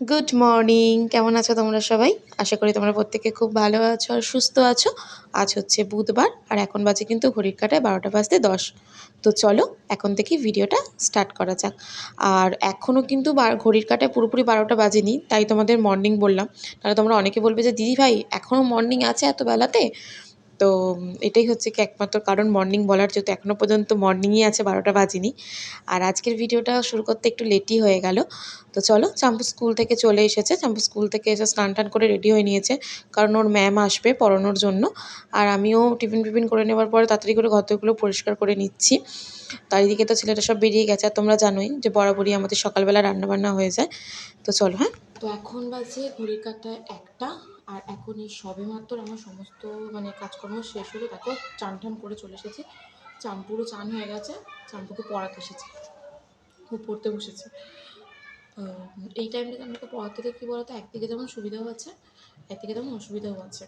Good morning কেমন আছো তোমরা সবাই? আশা করি তোমরা প্রত্যেকে খুব ভালো আছো আর সুস্থ আছো। আজ হচ্ছে বুধবার আর এখন বাজে কিন্তু ঘড়ির কাটায় বারোটা বাজতে দশ। তো চলো, এখন থেকে ভিডিওটা স্টার্ট করা যাক। আর এখনও কিন্তু ঘড়ির কাটায় পুরোপুরি বারোটা বাজেনি, তাই তোমাদের মর্নিং বললাম। তাহলে তোমরা অনেকে বলবে যে, দিদি ভাই এখনও মর্নিং আছে এত বেলাতে? তো এটাই হচ্ছে কি একমাত্র কারণ মর্নিং বলার যেহেতু এখনও পর্যন্ত মর্নিংই আছে, বারোটা বাজেনি। আর আজকের ভিডিওটা শুরু করতে একটু লেটই হয়ে গেল। তো চলো, চাম্পু স্কুল থেকে চলে এসেছে। চাম্পু স্কুল থেকে এসে স্নান টান করে রেডি হয়ে নিয়েছে, কারণ ওর ম্যাম আসবে পড়ানোর জন্য। আর আমিও টিফিন ফিফিন করে নেওয়ার পরে তাড়াতাড়ি করে ঘরগুলো পরিষ্কার করে নিচ্ছি। তার এদিকে তো ছেলেটা সব বেরিয়ে গেছে, আর তোমরা জানোই যে বরাবরই আমাদের সকালবেলা রান্নাবান্না হয়ে যায়। তো চলো হ্যাঁ? তো এখন বাজে ঘড়ির কাটায় একটা। আর এখন এই সবে মাত্র আমার সমস্ত মানে কাজকর্ম শেষ হলো দেখো চান টান করে চলে এসেছি। চাম্পুরও চান হয়ে গেছে, চাম্পুকে পড়াতে এসেছি, ও পড়তে বসেছে। এই টাইমটাতে আমাকে পড়াতে গেলে কী বলতো, একদিকে যেমন সুবিধাও আছে, একদিকে তেমন অসুবিধাও আছে।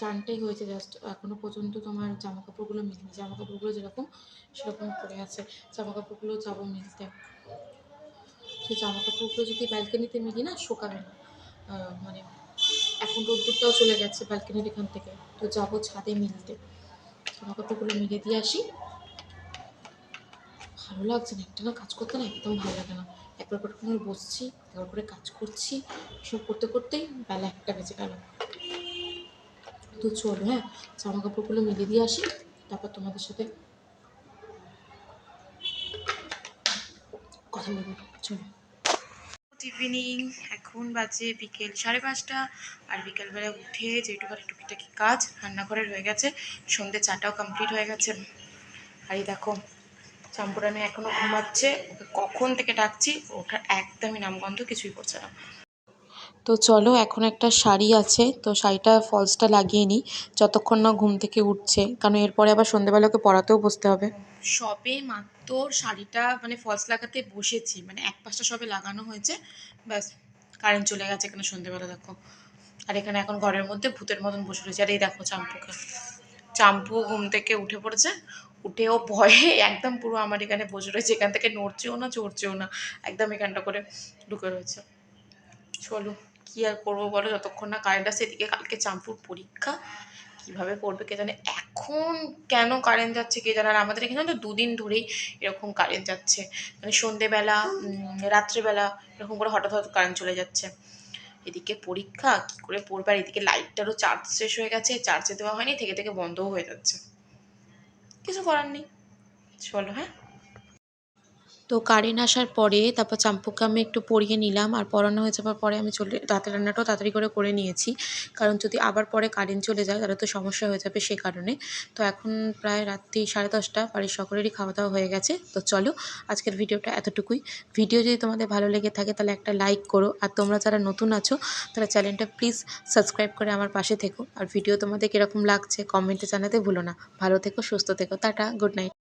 চানটাই হয়েছে জাস্ট এখনও পর্যন্ত তোমার জামা কাপড়গুলো মিলিনি। জামা কাপড়গুলো যেরকম, সেরকম পড়ে আছে। জামা কাপড়গুলো যাব মিলতে। সেই জামা কাপড়গুলো যদি ব্যালকনিতে মিলি না, শোকাবে না। মানে এখন রোদ্দুরটাও চলে গেছে ব্যালকনির এখান থেকে। তো যাব ছাদে মিলতে। জামা কাপড়গুলো মিলে দিয়ে আসি। ভালো লাগছে না, একটা না কাজ করতে না একদম ভালো লাগে না। একবার করে করে বসছি, একবার করে কাজ করছি। সব করতে করতেই বেলা একটা বেজে গেল। তো চলো হ্যাঁ জামা কাপড়গুলো মিলে দিয়ে আসি। তারপর তোমাদের সাথে কথা বলব। চলো। গুড ইভিনিং এখন বাজে বিকেল সাড়ে পাঁচটা আর বিকেলবেলা উঠে যেটুকার টুকিটাকি কাজ রান্নাঘরের হয়ে গেছে, সন্ধ্যে চাটাও কমপ্লিট হয়ে গেছে। আর এই দেখো, চাম্পুরানি এখনও ঘুমাচ্ছে, ওকে কখন থেকে ডাকছি ওঠার একদমই নামগন্ধ কিছুই করছে না। তো চলো, এখন একটা শাড়ি আছে, তো শাড়িটা ফলসটা লাগিয়ে নিই, যতক্ষণ না ঘুম থেকে উঠছে, কারণ এরপরে আবার সন্ধেবেলা ওকে পড়াতেও বসতে হবে। সবে মাত্র শাড়িটা মানে ফলস লাগাতে বসেছি মানে এক পাশটা সবে লাগানো হয়েছে, ব্যাস। কারেন্ট চলে গেছে এখানে সন্ধেবেলা দেখো। আর এখানে এখন ঘরের মধ্যে ভূতের মতন বসে রয়েছে। আর এই দেখো চাম্পুকে। চাম্পু ঘুম থেকে উঠে পড়েছে। উঠেও ভয়ে একদম পুরো আমার এখানে বসে রয়েছে। এখান থেকে নড়ছেও না, চড়ছেও না। একদম এখানটা করে ঢুকে রয়েছে। চলো, কি আর করব বলো? যতক্ষণ না কারেন্ট আসে এদিকে কালকে চাম্পুর পরীক্ষা। কীভাবে পড়বে কে জানে? এখন কেন কারেন্ট যাচ্ছে কে জানার আমাদের এখানে তো দুদিন ধরেই এরকম কারেন্ট যাচ্ছে। মানে সন্ধেবেলা রাত্রেবেলা এরকম করে হঠাৎ হঠাৎ কারেন্ট চলে যাচ্ছে। এদিকে পরীক্ষা, কী করে পড়বে? আর এদিকে লাইটটারও চার্জ শেষ হয়ে গেছে চার্জে দেওয়া হয়নি, থেকে থেকে বন্ধও হয়ে যাচ্ছে। কিছু করার নেই। চলো হ্যাঁ? তো কারেন্ট আসার পরে তারপর চাম্পুকে আমি একটু পরিয়ে নিলাম আর পরানো হয়ে যাওয়ার পরে আমি চলে, রাতের রান্নাটাও তাড়াতাড়ি করে করে নিয়েছি। কারণ যদি আবার পরে কারেন্ট চলে যায় তাহলে তো সমস্যা হয়ে যাবে সে কারণে। তো এখন প্রায় রাত্রি সাড়ে দশটা, বাড়ির সকলেরই খাওয়া দাওয়া হয়ে গেছে। তো চলো আজকের ভিডিওটা এতটুকুই। ভিডিও যদি তোমাদের ভালো লেগে থাকে তাহলে একটা লাইক করো। আর তোমরা যারা নতুন আছো তারা চ্যানেলটা প্লিজ সাবস্ক্রাইব করে আমার পাশে থেকো। আর ভিডিও তোমাদের কীরকম লাগছে কমেন্টে জানাতে ভুলো না। ভালো থেকো, সুস্থ থেকো। Tata, good night.